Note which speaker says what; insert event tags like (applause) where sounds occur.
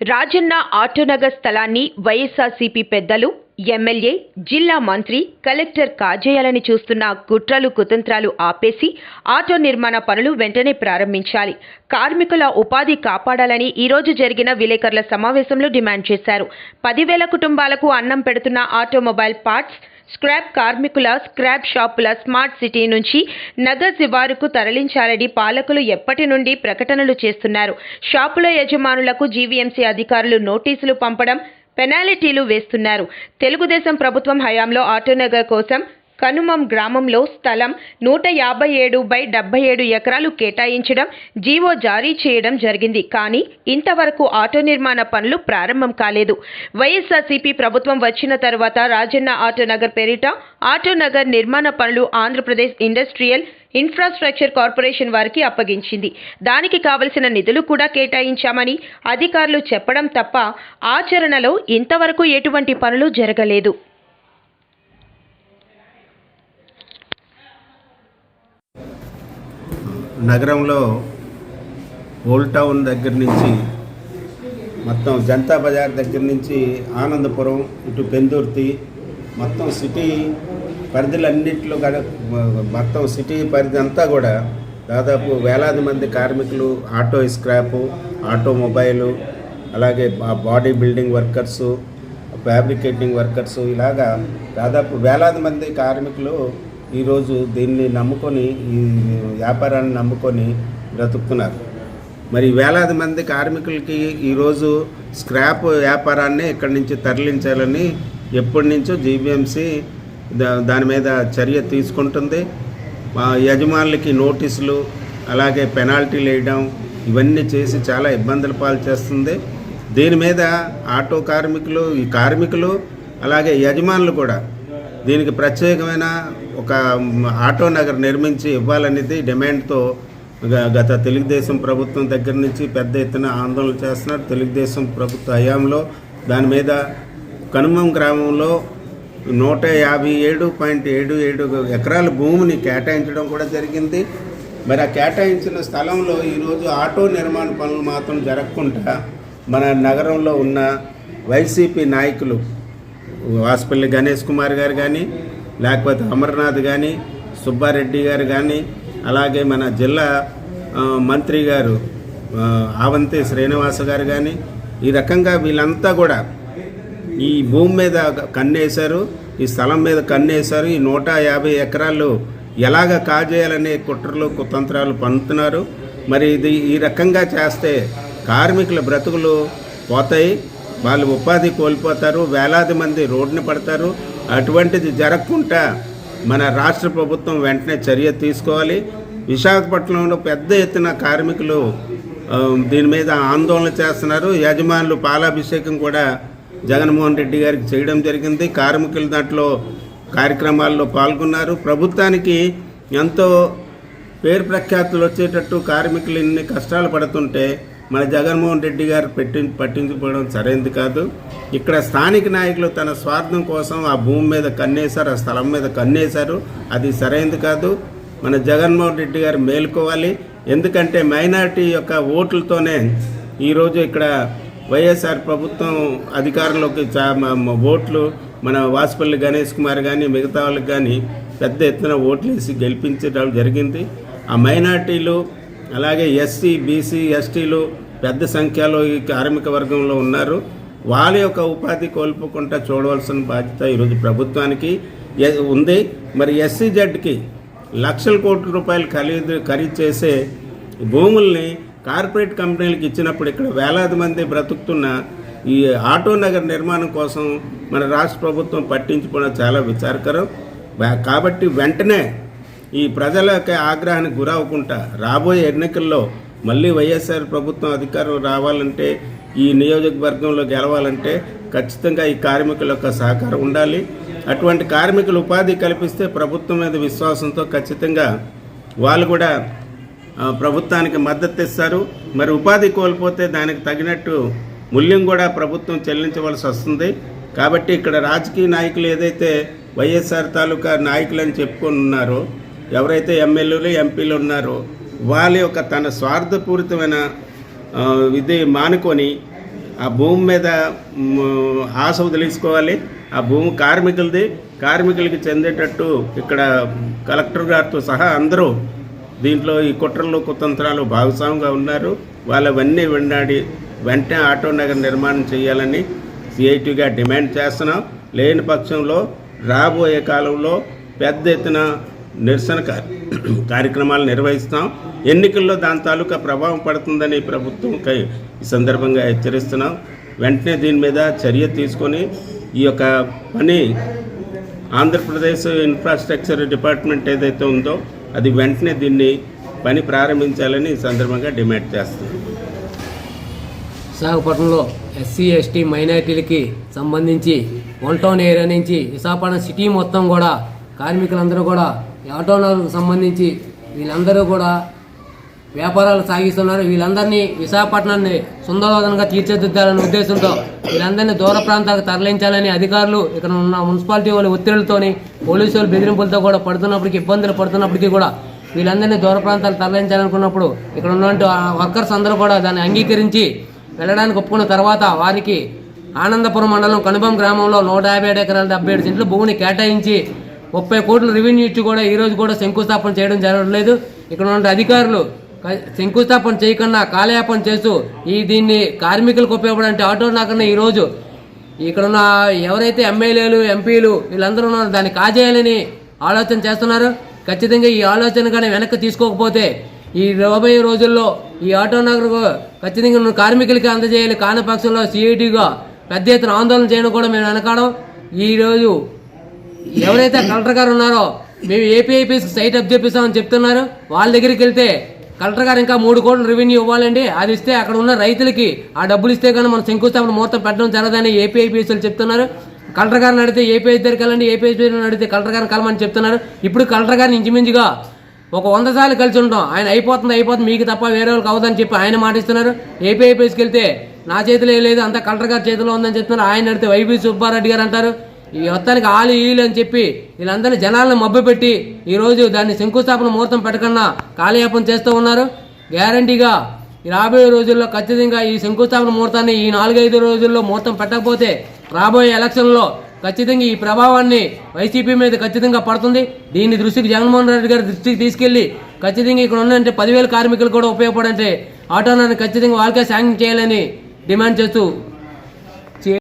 Speaker 1: రాజన్న ఆటోనగర్ స్థలాన్ని వైఎస్ఆర్సీపీ పెద్దలు ఎమ్మెల్యే జిల్లా మంత్రి కలెక్టర్ కాజేయాలని చూస్తున్న కుట్రలు కుతంత్రాలు ఆపేసి ఆటో నిర్మాణ పనులు వెంటనే ప్రారంభించాలి. కార్మికుల ఉపాధి కాపాడాలని ఈరోజు జరిగిన విలేకరుల సమావేశంలో డిమాండ్ చేశారు. పదివేల కుటుంబాలకు అన్నం పెడుతున్న ఆటోమొబైల్ పార్ట్స్ స్క్రాప్ కార్మికుల స్క్రాప్ షాపుల స్మార్ట్ సిటీ నుంచి నగర్ శివారుకు తరలించాలని పాలకులు ఎప్పటి నుండి ప్రకటనలు చేస్తున్నారు. షాపుల యజమానులకు జీవీఎంసీ అధికారులు నోటీసులు పంపడం పెనాల్టీలు వేస్తున్నారు. తెలుగుదేశం ప్రభుత్వం హయాంలో ఆటోనగర్ కోసం కనుమం గ్రామంలో స్థలం నూట యాభై ఏడు బై డెబ్బై ఏడు ఎకరాలు కేటాయించడం జీవో జారీ చేయడం జరిగింది. కానీ ఇంతవరకు ఆటో నిర్మాణ పనులు ప్రారంభం కాలేదు. వైఎస్ఆర్సీపీ ప్రభుత్వం వచ్చిన తర్వాత రాజన్న ఆటోనగర్ పేరిట ఆటోనగర్ నిర్మాణ పనులు ఆంధ్రప్రదేశ్ ఇండస్ట్రియల్ ఇన్ఫ్రాస్ట్రక్చర్ కార్పొరేషన్ వారికి అప్పగించింది. దానికి కావలసిన నిధులు కూడా కేటాయించామని అధికారులు చెప్పడం తప్ప ఆచరణలో ఇంతవరకు ఎటువంటి పనులు జరగలేదు.
Speaker 2: నగరంలో ఓల్డ్ టౌన్ దగ్గర నుంచి మొత్తం జనతా బజార్ దగ్గర నుంచి ఆనందపురం ఇటు పెందుర్తి మొత్తం సిటీ పరిధులన్నింటిలో మొత్తం సిటీ పరిధి అంతా కూడా దాదాపు వేలాది మంది కార్మికులు ఆటో స్క్రాపు ఆటోమొబైలు అలాగే body building workers fabricating workers ఇలాగా దాదాపు వేలాది మంది కార్మికులు ఈరోజు దీన్ని నమ్ముకొని ఈ వ్యాపారాన్ని నమ్ముకొని బ్రతుకుతున్నారు. మరి వేలాది మంది కార్మికులకి ఈరోజు స్క్రాప్ వ్యాపారాన్ని ఇక్కడి నుంచి తరలించాలని ఎప్పటి నుంచో జీబీఎంసీ దాని మీద చర్య తీసుకుంటుంది. మా యజమానులకి నోటీసులు అలాగే పెనాల్టీలు వేయడం ఇవన్నీ చేసి చాలా ఇబ్బందులు పాలు చేస్తుంది. దీని మీద ఆటో కార్మికులు ఈ కార్మికులు అలాగే యజమానులు కూడా దీనికి ప్రత్యేకమైన ఒక ఆటో నగర్ నిర్మించి ఇవ్వాలనేది డిమాండ్తో గత తెలుగుదేశం ప్రభుత్వం దగ్గర నుంచి పెద్ద ఎత్తున ఆందోళన చేస్తున్నారు. తెలుగుదేశం ప్రభుత్వ హయాంలో దాని మీద కనుమం గ్రామంలో నూట యాభై ఏడు పాయింట్ ఏడు ఏడు ఎకరాల భూమిని కేటాయించడం కూడా జరిగింది. మరి ఆ కేటాయించిన స్థలంలో ఈరోజు ఆటో నిర్మాణ పనులు మాత్రం జరగకుండా మన నగరంలో ఉన్న వైసీపీ నాయకులు వాసుపల్లి గణేష్ కుమార్ గారు కానీ లేకపోతే అమర్నాథ్ కానీ సుబ్బారెడ్డి గారు కానీ అలాగే మన జిల్లా మంత్రి గారు ఆవంతి శ్రీనివాస గారు కానీ ఈ రకంగా వీళ్ళంతా కూడా ఈ భూమి మీద కన్నేశారు ఈ స్థలం మీద కన్నేశారు ఈ నూట యాభై ఎకరాలు ఎలాగ కాజేయాలనే కుట్రలు కుతంత్రాలు పన్నుతున్నారు మరి ఇది ఈ రకంగా చేస్తే కార్మికుల బ్రతుకులు పోతాయి వాళ్ళు ఉపాధి కోల్పోతారు వేలాది మంది రోడ్డున పడతారు అటువంటిది జరగకుండా మన రాష్ట్ర ప్రభుత్వం వెంటనే చర్య తీసుకోవాలి. విశాఖపట్నంలో పెద్ద ఎత్తున కార్మికులు దీని మీద ఆందోళన చేస్తున్నారు. యజమానులు పాలాభిషేకం కూడా జగన్మోహన్ రెడ్డి గారికి చేయడం జరిగింది. కార్మికులు దాంట్లో కార్యక్రమాల్లో పాల్గొన్నారు. ప్రభుత్వానికి ఎంతో పేరు ప్రఖ్యాతులు వచ్చేటట్టు కార్మికులు ఇన్ని కష్టాలు పడుతుంటే మన జగన్మోహన్ రెడ్డి గారు పెట్టి పట్టించుకోవడం సరైనది కాదు. ఇక్కడ స్థానిక నాయకులు తన స్వార్థం కోసం ఆ భూమి మీద కన్నేశారు ఆ స్థలం మీద కన్నేశారు. అది సరైనది కాదు. మన జగన్మోహన్ రెడ్డి గారు మేలుకోవాలి. ఎందుకంటే మైనారిటీ యొక్క ఓట్లతోనే ఈరోజు ఇక్కడ వైఎస్ఆర్ ప్రభుత్వం అధికారంలోకి చా ఓట్లు మన వాసుపల్లి గణేష్ కుమార్ కానీ మిగతా వాళ్ళకి కానీ పెద్ద ఎత్తున ఓట్లు వేసి గెలిపించడం జరిగింది. ఆ మైనార్టీలు అలాగే ఎస్సీ బీసీ ఎస్టీలు పెద్ద సంఖ్యలో ఈ కార్మిక వర్గంలో ఉన్నారు. వాళ్ళ యొక్క ఉపాధి కోల్పోకుండా చూడవలసిన బాధ్యత ఈరోజు ప్రభుత్వానికి ఉంది. మరి ఎస్సీ జడ్కి లక్షల కోట్ల రూపాయలు ఖరీదు ఖరీదు చేసే భూముల్ని కార్పొరేట్ కంపెనీలకు ఇచ్చినప్పుడు ఇక్కడ వేలాది మంది బ్రతుకుతున్న ఈ ఆటో నగర్ నిర్మాణం కోసం మన రాష్ట్ర ప్రభుత్వం పట్టించుకోవడం చాలా విచారకరం. కాబట్టి వెంటనే ఈ ప్రజల యొక్క ఆగ్రహానికి గురవకుండా రాబోయే ఎన్నికల్లో మళ్ళీ వైఎస్ఆర్ ప్రభుత్వం అధికారం రావాలంటే ఈ నియోజకవర్గంలో గెలవాలంటే ఖచ్చితంగా ఈ కార్మికుల యొక్క సహకారం ఉండాలి. అటువంటి కార్మికులు ఉపాధి కల్పిస్తే ప్రభుత్వం మీద విశ్వాసంతో ఖచ్చితంగా వాళ్ళు కూడా ప్రభుత్వానికి మద్దతు ఇస్తారు. మరి ఉపాధి కోల్పోతే దానికి తగినట్టు మూల్యం కూడా ప్రభుత్వం చెల్లించవలసి వస్తుంది. కాబట్టి ఇక్కడ రాజకీయ నాయకులు ఏదైతే వైఎస్ఆర్ తాలూకా నాయకులు అని చెప్పుకొని ఉన్నారో ఎవరైతే ఎమ్మెల్యేలు ఎంపీలు ఉన్నారో వాళ్ళ యొక్క తన స్వార్థపూరితమైన ఇది మానుకొని ఆ భూమి మీద ఆశ వదిలేసుకోవాలి. ఆ భూమి కార్మికులది కార్మికులకి చెందేటట్టు ఇక్కడ కలెక్టర్ గారితో సహా అందరూ దీంట్లో ఈ కుట్రలు కుతంత్రాలు భాగస్వామిగా ఉన్నారు. వాళ్ళవన్నీ వెంటాడి వెంటనే ఆటో నగర్ నిర్మాణం చేయాలని సిఐటిగా డిమాండ్ చేస్తున్నాం. లేని పక్షంలో రాబోయే కాలంలో పెద్ద ఎత్తున నిరసన (clears throat) కార్యక్రమాలు నిర్వహిస్తాం. ఎన్నికల్లో దాని తాలూకా ప్రభావం పడుతుందని ప్రభుత్వంకై ఈ సందర్భంగా హెచ్చరిస్తున్నాం. వెంటనే దీని మీద చర్య తీసుకొని ఈ యొక్క పని ఆంధ్రప్రదేశ్ ఇన్ఫ్రాస్ట్రక్చర్ డిపార్ట్మెంట్ ఏదైతే ఉందో అది వెంటనే దీన్ని పని ప్రారంభించాలని ఈ సందర్భంగా డిమాండ్ చేస్తుంది
Speaker 3: విశాఖపట్నంలో ఎస్సీ ఎస్టీ మైనారిటీలకి సంబంధించి వన్ టౌన్ ఏరియా నుంచి విశాఖపట్నం సిటీ మొత్తం కూడా కార్మికులందరూ కూడా ఈ సంబంధించి వీళ్ళందరూ కూడా వ్యాపారాలు సాగిస్తున్నారు. వీళ్ళందరినీ విశాఖపట్నాన్ని సుందరవదనంగా తీర్చిదిద్దాలనే ఉద్దేశంతో వీళ్ళందరినీ దూర ప్రాంతాలకు తరలించాలని అధికారులు ఇక్కడ ఉన్న మున్సిపాలిటీ వాళ్ళ ఒత్తిళ్ళతోని పోలీసు బెదిరింపులతో కూడా పడుతున్నప్పటికీ ఇబ్బందులు పడుతున్నప్పటికీ కూడా వీళ్ళందరినీ దూర ప్రాంతాలు తరలించాలనుకున్నప్పుడు ఇక్కడ ఉన్నటువంటి వర్కర్స్ అందరూ కూడా దాన్ని అంగీకరించి వెళ్ళడానికి ఒప్పుకున్న తర్వాత వారికి ఆనందపురం మండలం కనుబం గ్రామంలో నూట యాభై ఏడు ఎకరాల డెబ్బై ఏడు సెంట్లు భూమిని కేటాయించి ముప్పై కోట్ల రెవెన్యూ ఇచ్చి కూడా ఈరోజు కూడా శంకుస్థాపన చేయడం జరగలేదు ఇక్కడ ఉన్న అధికారులు శంకుస్థాపన చేయకుండా కాలయాపన చేస్తూ ఈ దీన్ని కార్మికులకు ఉపయోగపడే ఆటో నాకన్నా ఈరోజు ఇక్కడ ఉన్న ఎవరైతే ఎమ్మెల్యేలు ఎంపీలు వీళ్ళందరూ ఉన్నారో దాన్ని కాజేయాలని ఆలోచన చేస్తున్నారు. ఖచ్చితంగా ఈ ఆలోచన కానీ వెనక్కి తీసుకోకపోతే ఈ రాబోయే రోజుల్లో ఈ ఆటో నగర్కు ఖచ్చితంగా నువ్వు కార్మికులకి అందజేయాలి. కాని పక్షంలో సిఐటిగా పెద్ద ఎత్తున ఆందోళన చేయడం కూడా మేము వెనకాడం. ఈరోజు ఎవరైతే కలెక్టర్ గారు ఉన్నారో మేము ఏపీఐపీఎస్కి సైట్ అప్ చేపిస్తామని చెప్తున్నారు. వాళ్ళ దగ్గరికి వెళ్తే కలెక్టర్ గారు ఇంకా మూడు కోట్ల రెవెన్యూ ఇవ్వాలండి. అది ఇస్తే అక్కడ ఉన్న రైతులకి ఆ డబ్బులు ఇస్తే కానీ మనం శంకుస్థాపన ముహూర్తం పెట్టడం జరగదని ఏపీఐపీఎస్లు చెప్తున్నారు. కలెక్టర్ గారిని అడిగితే ఏపీఐ దగ్గరికి వెళ్ళండి ఏపీఐపీ అడిగితే కలెక్టర్ గారిని కలమని చెప్తున్నారు. ఇప్పుడు కలెక్టర్ గారిని ఇంచుమించుగా ఒక వంద సార్లు కలిసి ఉంటాం ఆయన అయిపోతుంది అయిపోతుంది మీకు తప్ప వేరే వాళ్ళకి అవదని చెప్పి ఆయన మాటిస్తున్నారు ఏపీఐపీఎస్కి వెళ్తే నా చేతిలో ఏం లేదు అంతా కలెక్టర్ గారి చేతిలో ఉందని చెప్తున్నారు. ఆయన అడిగితే వైబీ సుబ్బారెడ్డి గారు అంటారు. ఈ మొత్తానికి ఆలు ఈలు అని చెప్పి వీళ్ళందరినీ జనాలను మభ్యపెట్టి ఈ రోజు దాన్ని శంకుస్థాపన ముహూర్తం పెట్టకుండా కాలయాపన చేస్తూ ఉన్నారు. గ్యారంటీగా రాబోయే రోజుల్లో ఖచ్చితంగా ఈ శంకుస్థాపన ముహూర్తాన్ని ఈ నాలుగైదు రోజుల్లో ముహూర్తం పెట్టకపోతే రాబోయే ఎలక్షన్లో ఖచ్చితంగా ఈ ప్రభావాన్ని వైసీపీ మీద ఖచ్చితంగా పడుతుంది. దీన్ని దృష్టికి జగన్మోహన్ రెడ్డి గారి దృష్టికి తీసుకెళ్ళి ఖచ్చితంగా ఇక్కడ ఉన్నంటే పదివేల కార్మికులు కూడా ఉపయోగపడంటే ఆటోనాన్ని ఖచ్చితంగా వాళ్ళకే శాంక్షన్ చేయాలని డిమాండ్ చేస్తూ